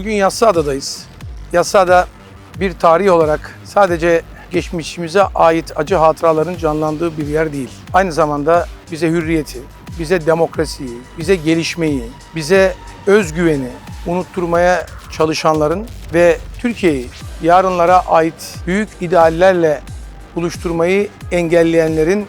Bugün Yassıada'dayız. Yassıada bir tarih olarak sadece geçmişimize ait acı hatıraların canlandığı bir yer değil. Aynı zamanda bize hürriyeti, bize demokrasiyi, bize gelişmeyi, bize özgüveni unutturmaya çalışanların ve Türkiye'yi yarınlara ait büyük ideallerle buluşturmayı engelleyenlerin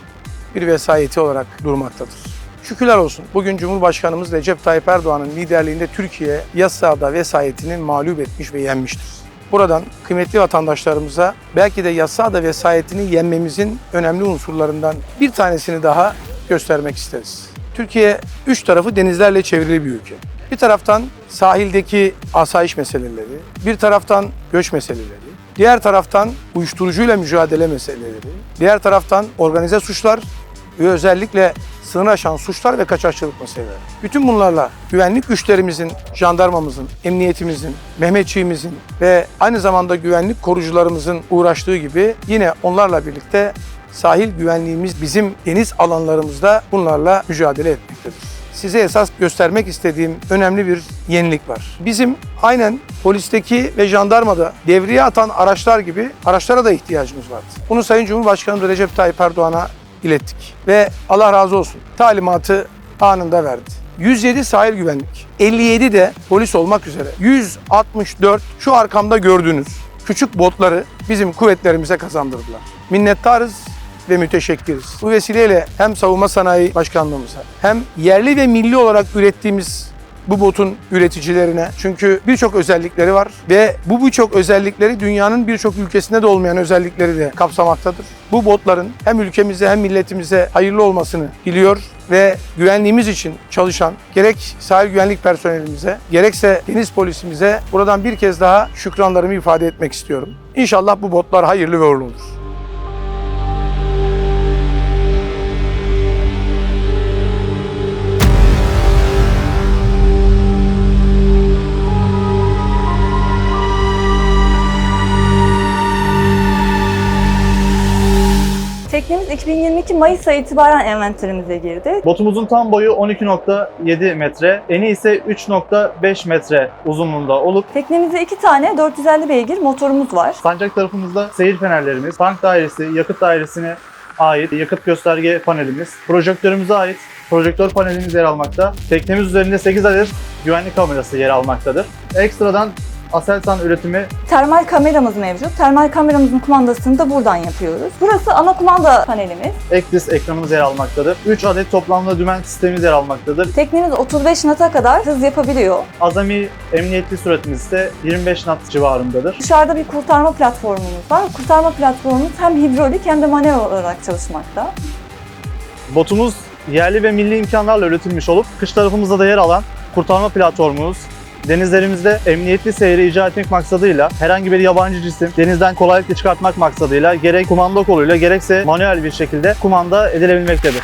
bir vesayeti olarak durmaktadır. Şükürler olsun. Bugün Cumhurbaşkanımız Recep Tayyip Erdoğan'ın liderliğinde Türkiye yasada vesayetini mağlup etmiş ve yenmiştir. Buradan kıymetli vatandaşlarımıza belki de yasada vesayetini yenmemizin önemli unsurlarından bir tanesini daha göstermek isteriz. Türkiye üç tarafı denizlerle çevrili bir ülke. Bir taraftan sahildeki asayiş meseleleri, bir taraftan göç meseleleri, diğer taraftan uyuşturucuyla mücadele meseleleri, diğer taraftan organize suçlar ve özellikle sınır aşan suçlar ve kaçakçılık meseleleri. Bütün bunlarla güvenlik güçlerimizin, jandarmamızın, emniyetimizin, Mehmetçiğimizin ve aynı zamanda güvenlik korucularımızın uğraştığı gibi yine onlarla birlikte sahil güvenliğimiz bizim deniz alanlarımızda bunlarla mücadele etmektedir. Size esas göstermek istediğim önemli bir yenilik var. Bizim aynen polisteki ve jandarmada devriye atan araçlar gibi araçlara da ihtiyacımız vardı. Bunu Sayın Cumhurbaşkanı Recep Tayyip Erdoğan'a ilettik. Ve Allah razı olsun talimatı anında verdi. 107 sahil güvenlik, 57 de polis olmak üzere 164 şu arkamda gördüğünüz küçük botları bizim kuvvetlerimize kazandırdılar. Minnettarız ve müteşekkiriz. Bu vesileyle hem Savunma Sanayi Başkanlığımıza hem yerli ve milli olarak ürettiğimiz bu botun üreticilerine çünkü birçok özellikleri var ve bu birçok özellikleri dünyanın birçok ülkesinde de olmayan özellikleri de kapsamaktadır. Bu botların hem ülkemize hem milletimize hayırlı olmasını diliyor ve güvenliğimiz için çalışan gerek sahil güvenlik personelimize gerekse deniz polisimize buradan bir kez daha şükranlarımı ifade etmek istiyorum. İnşallah bu botlar hayırlı ve uğurlu olur. Teknemiz 2022 Mayıs ayı itibaren envanterimize girdi. Botumuzun tam boyu 12.7 metre, eni ise 3.5 metre uzunluğunda olup Teknemizde iki tane 450 beygir motorumuz var. sancak tarafımızda seyir fenerlerimiz, tank dairesi, yakıt dairesine ait yakıt gösterge panelimiz, projektörümüze ait projektör panelimiz yer almakta. Teknemiz üzerinde 8 adet güvenlik kamerası yer almaktadır. Ekstradan Aselsan üretimi Termal kameramız mevcut. Termal kameramızın kumandasını da buradan yapıyoruz. Burası ana kumanda panelimiz. Ekdis ekranımız yer almaktadır. 3 adet toplamda dümen sistemimiz yer almaktadır. Teknemiz 35 knot'a kadar hız yapabiliyor. Azami emniyetli süratimiz ise 25 knot civarındadır. Dışarıda bir kurtarma platformumuz var. Kurtarma platformumuz hem hidrolik hem de manuel olarak çalışmakta. Botumuz yerli ve milli imkanlarla üretilmiş olup kış tarafımızda da yer alan kurtarma platformumuz denizlerimizde emniyetli seyri icra etmek maksadıyla herhangi bir yabancı cisim denizden kolaylıkla çıkartmak maksadıyla gerek kumanda koluyla gerekse manuel bir şekilde kumanda edilebilmektedir.